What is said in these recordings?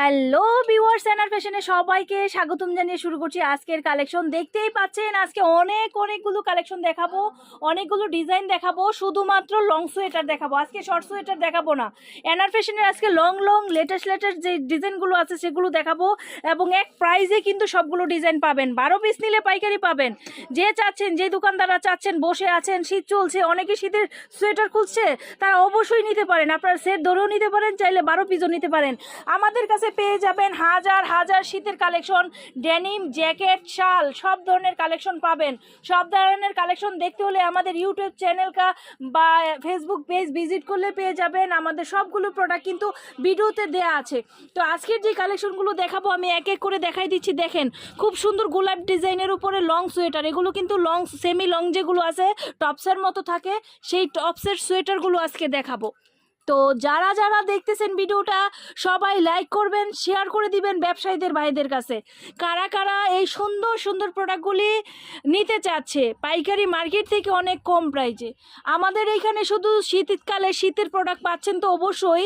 Hello viewers এনার ফ্যাশনে সবাইকে স্বাগতম জানিয়ে শুরু করছি আজকের কালেকশন দেখতেই পাচ্ছেন, আজকে অনেক, অনেকগুলো কালেকশন দেখাবো, অনেকগুলো ডিজাইন দেখাবো, শুধুমাত্র লং সোয়েটার দেখাবো। আজকে শর্ট সোয়েটার দেখাবো না। এনার ফ্যাশনের আজকে লং লং লেটেস্ট লেটেস্ট যে ডিজাইনগুলো আছে সেগুলো দেখাবো এবং এক প্রাইজে কিন্তু সবগুলো ডিজাইন পাবেন। বারো পিস নিলে পাইকারি পাবেন। যে চাচ্ছেন, যে দোকানদাররা চাচ্ছেন, বসে আছেন, শীত চলছে অনেকে শীতের সোয়েটার খুঁজছে, তারা অবশ্যই নিতে পারেন। আপনারা সেট ধরেও নিতে পারেন, চাইলে বারো পিসও নিতে পারেন। আমাদের কাছে পেয়ে যাবেন হাজার হাজার শীতের কালেকশন, ডেনিম, জ্যাকেট, শাল, সব ধরনের কালেকশন পাবেন। সব ধরনের কালেকশন দেখতে হলে আমাদের ইউটিউব চ্যানেল কা বা ফেসবুক পেজ ভিজিট করলে পেয়ে যাবেন। আমাদের সবগুলো প্রোডাক্ট কিন্তু ভিডিওতে দেয়া আছে। তো আজকের যে কালেকশনগুলো দেখাবো, আমি এক এক করে দেখাই দিচ্ছি। দেখেন, খুব সুন্দর গোলাপ ডিজাইনের উপরে লং সোয়েটার এগুলো কিন্তু লং সেমি লং যেগুলো আছে টপসের মতো থাকে, সেই টপসের সোয়েটারগুলো আজকে দেখাবো। তো যারা যারা দেখতেছেন ভিডিওটা, সবাই লাইক করবেন শেয়ার করে দিবেন ব্যবসায়ীদের, ভাইদের কাছে। কারা কারা এই সুন্দর সুন্দর প্রোডাক্টগুলি নিতে চাচ্ছে, পাইকারি মার্কেট থেকে অনেক কম প্রাইজে আমাদের এইখানে শুধু শীতকালে শীতের প্রোডাক্ট পাচ্ছেন তো অবশ্যই,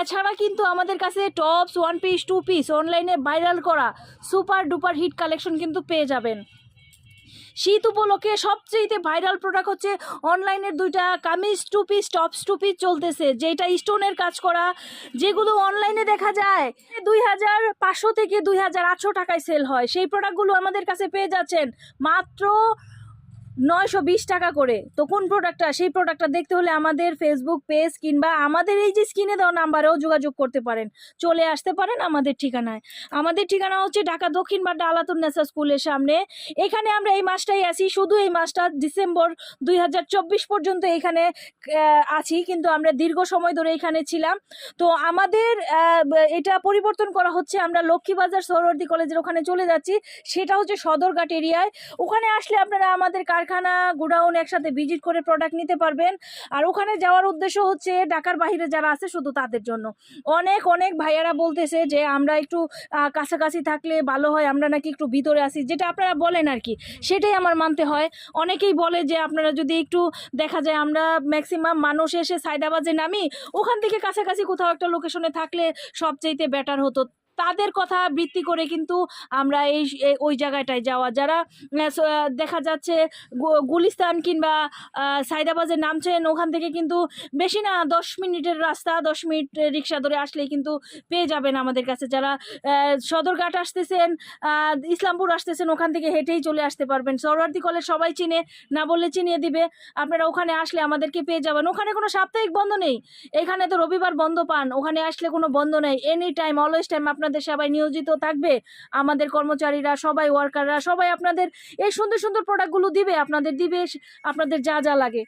এছাড়া কিন্তু আমাদের কাছে tops one piece two piece অনলাইনে ভাইরাল করা সুপার ডুপার হিট কালেকশন কিন্তু পেয়ে যাবেন। শীত উপলক্ষে সবচেয়ে ভাইরাল প্রোডাক্ট হচ্ছে অনলাইনের দুইটা kameez two piece tops two piece চলতেছে। যেটা স্টোনের কাজ করা, যেগুলো অনলাইনে দেখা যায়, দুই হাজার পাঁচশো থেকে দুই হাজার আটশো টাকায় সেল হয়। সেই প্রোডাক্টগুলো আমাদের কাছে পেয়ে যাচ্ছেন মাত্র নয়শো বিশ টাকা করে। তো কোন প্রোডাক্টটা সেই প্রোডাক্টটা দেখতে হলে আমাদের ফেসবুক পেজ কিংবা আমাদের এই যে স্ক্রিনে দেওয়া নাম্বারেও যোগাযোগ করতে পারেন। চলে আসতে পারেন আমাদের ঠিকানায়। আমাদের ঠিকানা হচ্ছে ঢাকা দক্ষিণ বাড্ডা আলাতুন নেসা স্কুলের সামনে। এখানে আমরা এই মাসটাই আছি। শুধু এই মাসটা ডিসেম্বর দুই হাজার চব্বিশ পর্যন্ত এখানে আছি। কিন্তু আমরা দীর্ঘ সময় ধরে এখানে ছিলাম। তো আমাদের এটা পরিবর্তন করা হচ্ছে। আমরা লক্ষ্মীবাজার সৌরবর্তী কলেজের ওখানে চলে যাচ্ছি। সেটা হচ্ছে সদরঘাট এরিয়ায়। ওখানে আসলে আপনারা আমাদের কারখানা, গোডাউন একসাথে ভিজিট করে প্রোডাক্ট নিতে পারবেন। আর ওখানে যাওয়ার উদ্দেশ্য হচ্ছে ঢাকার বাইরে যারা আছে শুধু তাদের জন্য। অনেক অনেক ভাইয়ারা বলতেছে যে আমরা একটু কাছাকাছি থাকলে ভালো হয়, আমরা নাকি একটু ভিতরে আসি যেটা আপনারা বলেন আর কি, সেটাই আমার মানতে হয়। অনেকেই বলে যে আপনারা যদি একটু, দেখা যায় আমরা ম্যাক্সিমাম মানুষ এসে সাইদাবাজে নামি, ওখান থেকে কাছাকাছি কোথাও একটা লোকেশনে থাকলে সবচাইতে বেটার হতো। তাদের কথা ভিত্তি করে কিন্তু আমরা এই ওই জায়গাটায় যাওয়া। যারা দেখা যাচ্ছে গুলিস্তান কিংবা আহ, সাইদাবাজে নামছেন ওখান থেকে কিন্তু বেশি না দশ মিনিটের রাস্তা দশ মিনিট রিক্সা ধরে আসলেই কিন্তু পেয়ে যাবেন আমাদের কাছে। যারা সদরঘাট আসতেছেন ইসলামপুর আসতেছেন ওখান থেকে হেঁটেই চলে আসতে পারবেন। সরওয়ার্দি কলেজ সবাই চিনে না বললে চিনিয়ে দিবে। আপনারা ওখানে আসলে আমাদেরকে পেয়ে যাবেন। ওখানে কোনো সাপ্তাহিক বন্ধ নেই। এখানে তো রবিবার বন্ধ পান। ওখানে আসলে কোনো বন্ধ নেই। এনি টাইম অলওয়েজ টাইম আপনাদের সবাই নিয়োজিত থাকবে। আমাদের কর্মচারীরা, সবাই ওয়ার্কাররা সবাই আপনাদের এই সুন্দর সুন্দর প্রোডাক্টগুলো দিবে। আপনাদের দিবে আপনাদের যা যা লাগে।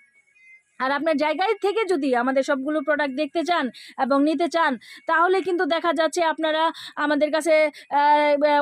আর আপনার জায়গায় থেকে যদি আমাদের সবগুলো প্রোডাক্ট দেখতে চান এবং নিতে চান, তাহলে কিন্তু দেখা যাচ্ছে আপনারা আমাদের কাছে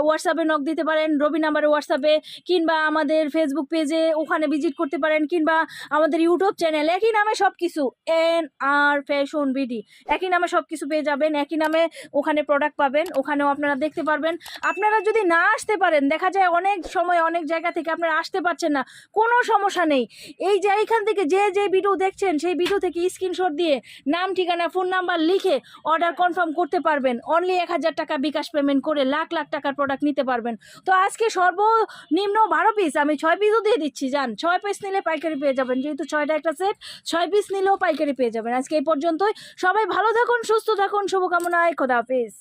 হোয়াটসঅ্যাপে নক দিতে পারেন, রবি নাম্বারে হোয়াটসঅ্যাপে কিংবা আমাদের ফেসবুক পেজে ওখানে ভিজিট করতে পারেন, কিংবা আমাদের ইউটিউব চ্যানেল একই নামে সব কিছু এন আর ফ্যাশন বিডি একই নামে সব কিছু পেয়ে যাবেন, একই নামে ওখানে প্রোডাক্ট পাবেন, ওখানেও আপনারা দেখতে পারবেন। আপনারা যদি না আসতে পারেন, দেখা যায় অনেক সময় অনেক জায়গা থেকে আপনারা আসতে পারছেন না, কোনো সমস্যা নেই। এই যে এইখান থেকে যে যে ভিডিও দেখছেন সেই ভিডিও থেকে স্ক্রিনশট দিয়ে নাম, ঠিকানা, ফোন নাম্বার লিখে অর্ডার কনফার্ম করতে পারবেন। অনলি এক হাজার টাকা বিকাশ পেমেন্ট করে লাখ লাখ টাকার প্রোডাক্ট নিতে পারবেন। তো আজকে সর্বনিম্ন বারো পিস আমি ছয় পিসও দিয়ে দিচ্ছি যান ছয় পিস নিলে পাইকারি পেয়ে যাবেন। যেহেতু ছয়টা একটা সেট ছয় পিস নিলেও পাইকারি পেয়ে যাবেন। আজকে এই পর্যন্তই। সবাই ভালো থাকুন, সুস্থ থাকুন, শুভকামনায়। খোদা হাফিজ।